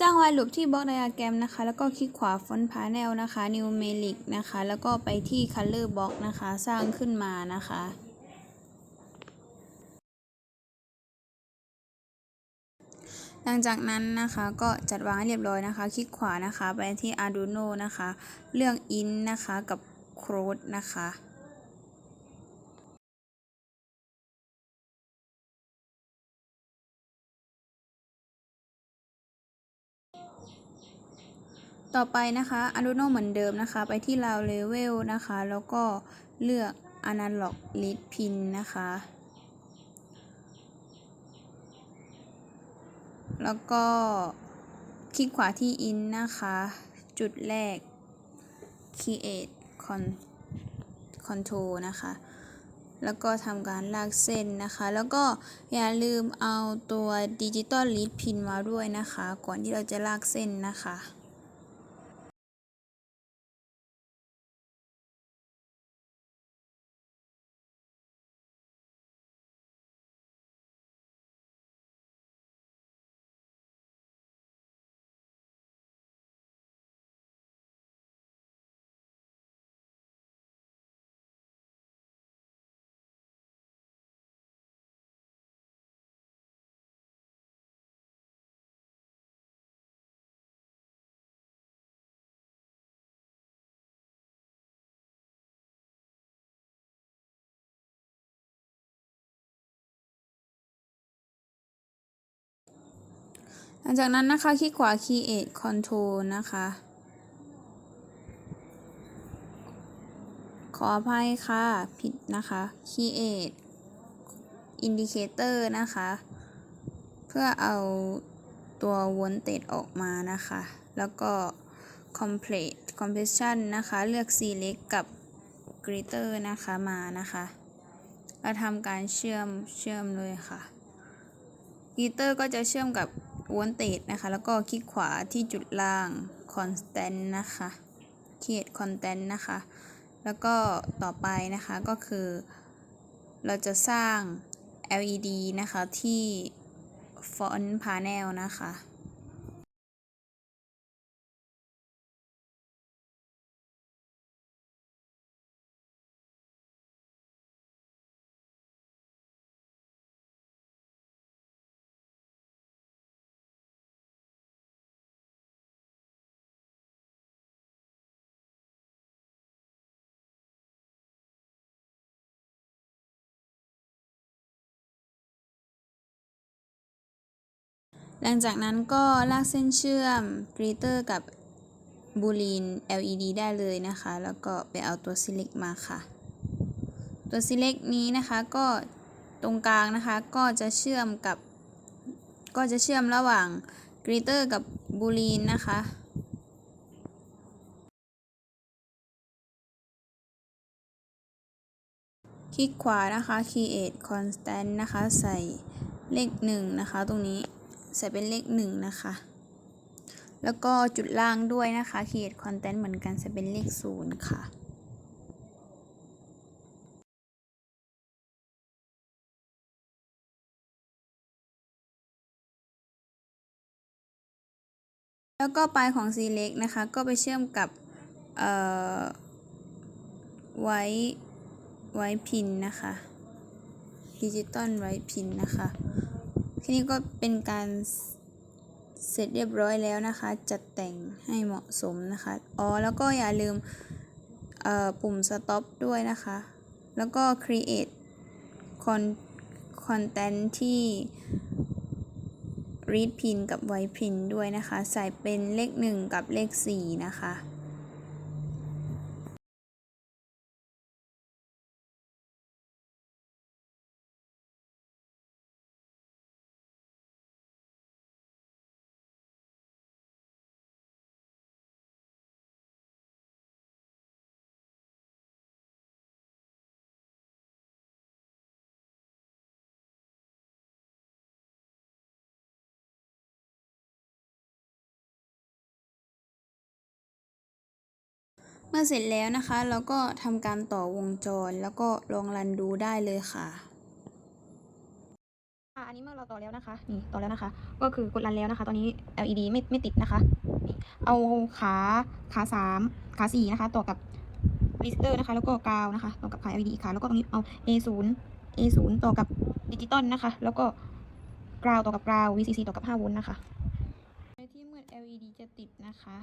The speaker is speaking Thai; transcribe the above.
สร้างไวลูปที่บล็อกไดอะแกรมนะคะ แล้วก็คลิกขวาฟอนต์พาเนลนะคะ numeric นะคะ แล้วก็ไปที่ color box นะคะ สร้างขึ้นมานะคะ หลังจากนั้นนะคะก็จัดวางให้เรียบร้อยนะคะ คลิกขวานะคะ ไปที่ Arduino นะคะ เลือก In นะคะ กับ code นะคะ ต่อไปนะคะ Arduino เหมือนเดิมนะคะ ไปที่ Round Level นะคะ แล้วก็เลือก Analog Lead Pin นะคะ แล้วก็คลิกขวาที่ in นะคะ จุดแรก create con control นะคะ แล้วก็ทำการลากเส้นนะคะ แล้วก็อย่าลืมเอาตัว digital lead pin มาด้วยนะคะ ก่อนที่เราจะลากเส้นนะคะ หลังจากนั้นนะคะคลิกขวา create control นะคะ ขออภัยค่ะ ผิดนะคะ create indicator นะคะ เพื่อเอาตัว voltage ออกมานะคะ แล้วก็ complete compression นะคะ เลือก select กับ greater นะคะมานะคะแล้วทำการเชื่อมเชื่อมเลยค่ะกีเตอร์ก็จะเชื่อมกับ วนเตดนะคะ แล้วก็คลิกขวาที่จุดล่าง constant นะคะ create content นะคะ แล้วก็ต่อไปนะคะก็คือ เราจะสร้าง LED นะคะที่ font panel นะคะ หลังจากนั้นก็ลากเส้นเชื่อมกรีเตอร์กับบูลีน LED ได้เลยนะคะ แล้วก็ไปเอาตัว select มาค่ะ ตัว select นี้นะคะก็ตรงกลางนะคะก็จะเชื่อมกับ ก็จะเชื่อมระหว่างกรีเตอร์กับบูลีนนะคะคลิกขวานะคะ create constant นะคะ ใส่เลขหนึ่งนะคะ ตรงนี้ ใส่เป็นเลขหนึ่งนะคะ แล้วก็จุดล่างด้วยนะคะ create content เหมือนกันใส่เป็นเลขศูนย์ค่ะแล้วก็ปลายของ select นะคะ ก็ไปเชื่อมกับไว้ไว้พินนะคะดิจิตอลไว้พินนะคะ ทีนี้ก็เป็นการเสร็จเรียบร้อยแล้วนะคะ จัดแต่งให้เหมาะสมนะคะ อ๋อ แล้วก็อย่าลืมปุ่ม stop ด้วยนะคะ แล้วก็ create con content ที่ read pin กับ write pin ด้วยนะคะ ใส่เป็นเลข 1 กับเลข 4 นะคะ เมื่อเสร็จแล้วนะคะ เราก็ทำการต่อวงจรแล้วก็ลองรันดูได้เลยค่ะอะอันนี้เมื่อเราต่อแล้วนะคะนี่ต่อแล้วนะคะ ก็คือกดรันแล้วนะคะ ตอนนี้ LED ไม่ไม่ติดนะคะนี่เอาขาขาสามขาสี่นะคะ ต่อกับรีสเตอร์นะคะ แล้วก็กราวนะคะ ต่อกับขา LED อีกขาแล้วก็ตรงนี้เอา A 0 A 0ต่อกับดิจิตอลนะคะ แล้วก็กราวต่อกับกราว VCC ต่อกับ5โวลต์นะคะในที่มืด LED จะติดนะคะ